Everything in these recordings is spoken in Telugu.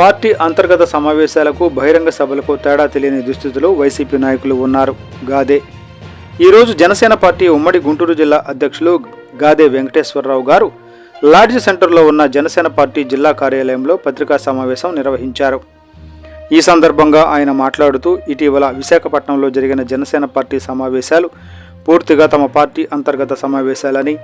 పార్టీ అంతర్గత సమావేశాలకు బహిరంగ సభలకు తేడా తెలియని దుస్థితిలో వైసీపీ నాయకులు ఉన్నారు. గాదే. ఈరోజు జనసేన పార్టీ ఉమ్మడి గుంటూరు జిల్లా అధ్యక్షులు గాదే వెంకటేశ్వరరావు గారు లాడ్జ్ సెంటర్లో ఉన్న జనసేన పార్టీ జిల్లా కార్యాలయంలో పత్రికా సమావేశం నిర్వహించారు. ఈ సందర్భంగా ఆయన మాట్లాడుతూ ఇటీవల విశాఖపట్నంలో జరిగిన జనసేన పార్టీ సమావేశాలు పూర్తిగా తమ పార్టీ అంతర్గత సమావేశాలని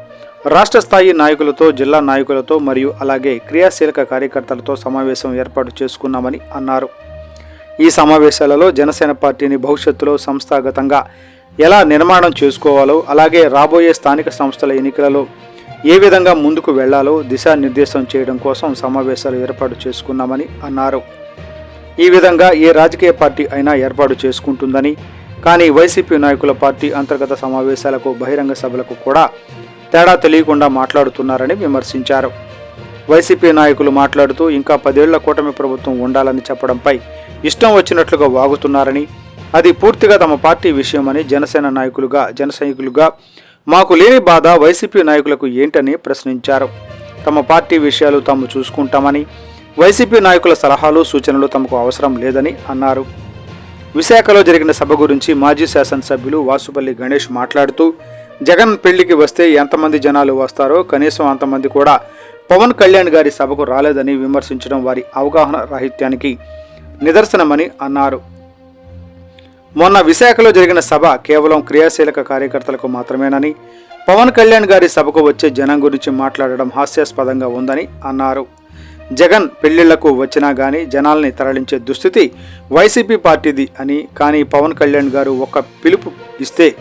రాష్ట్ర స్థాయి నాయకులతో జిల్లా నాయకులతో మరియు అలాగే క్రియాశీలక కార్యకర్తలతో సమావేశం ఏర్పాటు చేసుకున్నామని అన్నారు. ఈ సమావేశాలలో జనసేన పార్టీని భవిష్యత్తులో సంస్థాగతంగా ఎలా నిర్మాణం చేసుకోవాలో అలాగే రాబోయే స్థానిక సంస్థల ఎన్నికలలో ఏ విధంగా ముందుకు వెళ్ళాలో దిశానిర్దేశం చేయడం కోసం సమావేశాలు ఏర్పాటు చేసుకున్నామని అన్నారు. ఈ విధంగా ఏ రాజకీయ పార్టీ అయినా ఏర్పాటు చేసుకుంటుందని కానీ వైసీపీ నాయకుల పార్టీ అంతర్గత సమావేశాలకు బహిరంగ సభలకు కూడా తేడా తెలియకుండా మాట్లాడుతున్నారని విమర్శించారు. వైసీపీ నాయకులు మాట్లాడుతూ ఇంకా పదేళ్ళ కూటమి ప్రభుత్వం ఉండాలని చెప్పడంపై ఇష్టం వచ్చినట్లుగా వాగుతున్నారని అది పూర్తిగా తమ పార్టీ విషయమని జనసేన నాయకులుగా జనసైనికులుగా మాకు లేని బాధ వైసీపీ నాయకులకు ఏంటని ప్రశ్నించారు. తమ పార్టీ విషయాలు తాము చూసుకుంటామని వైసీపీ నాయకుల సలహాలు సూచనలు తమకు అవసరం లేదని అన్నారు. విశాఖలో జరిగిన సభ గురించి మాజీ శాసనసభ్యులు వాసుపల్లి గణేష్ మాట్లాడుతూ జగన్ పెళ్ళికి వస్తే ఎంతమంది జనాలు వస్తారో కనీసం అంతమంది కూడా పవన్ కళ్యాణ్ గారి సభకు రాలేదని విమర్శించడం వారి అవగాహన రాహిత్యానికి నిదర్శనమని అన్నారు. మొన్న విశాఖలో జరిగిన సభ కేవలం క్రియాశీలక కార్యకర్తలకు మాత్రమేనని పవన్ కళ్యాణ్ గారి సభకు వచ్చే జనం గురించి మాట్లాడడం హాస్యాస్పదంగా ఉందని అన్నారు. జగన్ పెళ్ళిళ్ళకు వచ్చినా గానీ జనాల్ని తరలించే దుస్థితి వైసీపీ పార్టీది అని కానీ పవన్ కళ్యాణ్ గారు ఒక పిలుపు ఇస్తే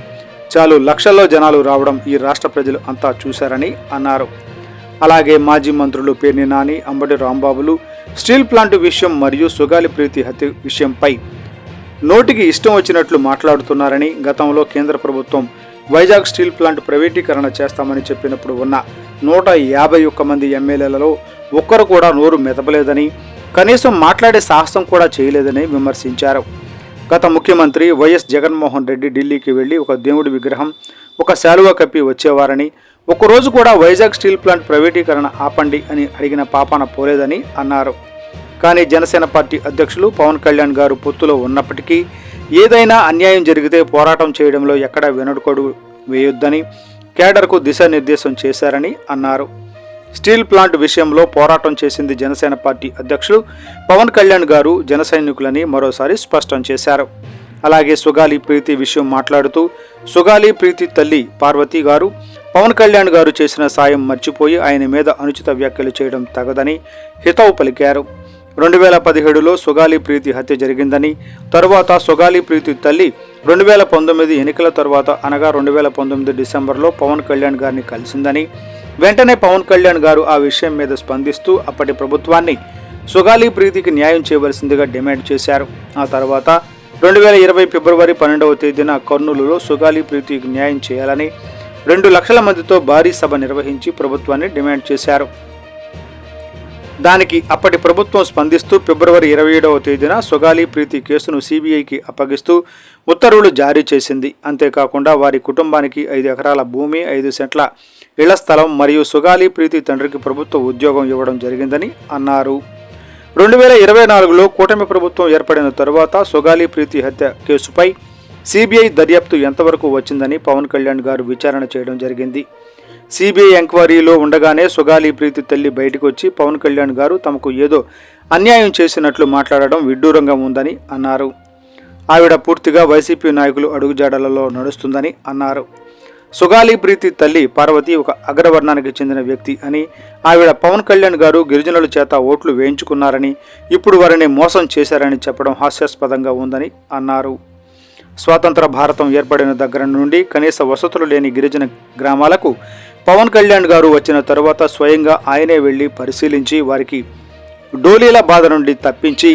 చాలు లక్షల్లో జనాలు రావడం ఈ రాష్ట్ర ప్రజలు అంతా చూశారని అన్నారు. అలాగే మాజీ మంత్రులు పేర్ని నాని అంబటి రాంబాబులు స్టీల్ ప్లాంట్ విషయం మరియు సుగాలి ప్రీతి హత్య విషయంపై నోటికి ఇష్టం వచ్చినట్లు మాట్లాడుతున్నారని గతంలో కేంద్ర ప్రభుత్వం వైజాగ్ స్టీల్ ప్లాంట్ ప్రైవేటీకరణ చేస్తామని చెప్పినప్పుడు ఉన్న నూట యాభై ఒక్క మంది ఎమ్మెల్యేలలో ఒక్కరు కూడా నోరు మెదపలేదని కనీసం మాట్లాడే సాహసం కూడా చేయలేదని విమర్శించారు. గత ముఖ్యమంత్రి వైఎస్ జగన్మోహన్ రెడ్డి ఢిల్లీకి వెళ్ళి ఒక దేవుడి విగ్రహం ఒక శాలువా కప్పి వచ్చేవారని ఒకరోజు కూడా వైజాగ్ స్టీల్ ప్లాంట్ ప్రైవేటీకరణ ఆపండి అని అడిగిన పాపాన పోలేదని అన్నారు. కానీ జనసేన పార్టీ అధ్యక్షులు పవన్ కళ్యాణ్ గారు పొత్తులో ఉన్నప్పటికీ ఏదైనా అన్యాయం జరిగితే పోరాటం చేయడంలో ఎక్కడా వెనుడుకొడు వేయొద్దని కేడర్కు దిశానిర్దేశం చేశారని అన్నారు. స్టీల్ ప్లాంట్ విషయంలో పోరాటం చేసింది జనసేన పార్టీ అధ్యక్షులు పవన్ కళ్యాణ్ గారు. జన సైనికులని మరోసారి స్పష్టం చేశారు. అలాగే సుగాలి ప్రీతి విషయం మాట్లాడుతూ సుగాలి ప్రీతి తల్లి పార్వతి గారు పవన్ కళ్యాణ్ గారు చేసిన సాయం మర్చిపోయి ఆయన మీద అనుచిత వ్యాఖ్యలు చేయడం తగదని హితవు పలికారు. రెండు వేల పదిహేడులో సుగాలి ప్రీతి హత్య జరిగిందని తరువాత సుగాలి ప్రీతి తల్లి రెండు వేల పంతొమ్మిది ఎన్నికల తర్వాత అనగా రెండు వేల పంతొమ్మిది డిసెంబర్లో పవన్ కళ్యాణ్ గారిని కలిసిందని వెంటనే పవన్ కళ్యాణ్ గారు ఆ విషయం మీద స్పందిస్తూ అప్పటి ప్రభుత్వాన్ని సుగాలి ప్రీతికి న్యాయం చేయవలసిందిగా డిమాండ్ చేశారు. ఆ తర్వాత రెండు వేల ఇరవై ఫిబ్రవరి పన్నెండవ తేదీన కర్నూలులో సుగాలి ప్రీతికి న్యాయం చేయాలని రెండు లక్షల మందితో భారీ సభ నిర్వహించి ప్రభుత్వాన్ని డిమాండ్ చేశారు. దానికి అప్పటి ప్రభుత్వం స్పందిస్తూ ఫిబ్రవరి ఇరవై ఏడవ తేదీన సుగాలి ప్రీతి కేసును సిబిఐకి అప్పగిస్తూ ఉత్తర్వులు జారీ చేసింది. అంతేకాకుండా వారి కుటుంబానికి ఐదు ఎకరాల భూమి ఐదు సెంట్ల ఇళ్ళ స్థలం మరియు సుగాలి ప్రీతి తండ్రికి ప్రభుత్వ ఉద్యోగం ఇవ్వడం జరిగిందని అన్నారు. రెండు వేల ఇరవై నాలుగులో కూటమి ప్రభుత్వం ఏర్పడిన తరువాత సుగాలి ప్రీతి హత్య కేసుపై సిబిఐ దర్యాప్తు ఎంతవరకు వచ్చిందని పవన్ కళ్యాణ్ గారు విచారణ చేయడం జరిగింది. సిబిఐ ఎంక్వైరీలో ఉండగానే సుగాలి ప్రీతి తల్లి బయటకు వచ్చి పవన్ కళ్యాణ్ గారు తమకు ఏదో అన్యాయం చేసినట్లు మాట్లాడడం విడ్డూరంగా ఉందని అన్నారు. ఆవిడ పూర్తిగా వైసీపీ నాయకులు అడుగుజాడలలో నడుస్తుందని అన్నారు. సుగాలి ప్రీతి తల్లి పార్వతి ఒక అగ్రవర్ణానికి చెందిన వ్యక్తి అని ఆవిడ పవన్ కళ్యాణ్ గారు గిరిజనుల చేత ఓట్లు వేయించుకున్నారని ఇప్పుడు వారిని మోసం చేశారని చెప్పడం హాస్యాస్పదంగా ఉందని అన్నారు. స్వాతంత్ర భారతం ఏర్పడిన దగ్గర నుండి కనీస వసతులు లేని గిరిజన గ్రామాలకు పవన్ కళ్యాణ్ గారు వచ్చిన తర్వాత స్వయంగా ఆయనే వెళ్ళి పరిశీలించి వారికి డోలీల బాధ నుండి తప్పించి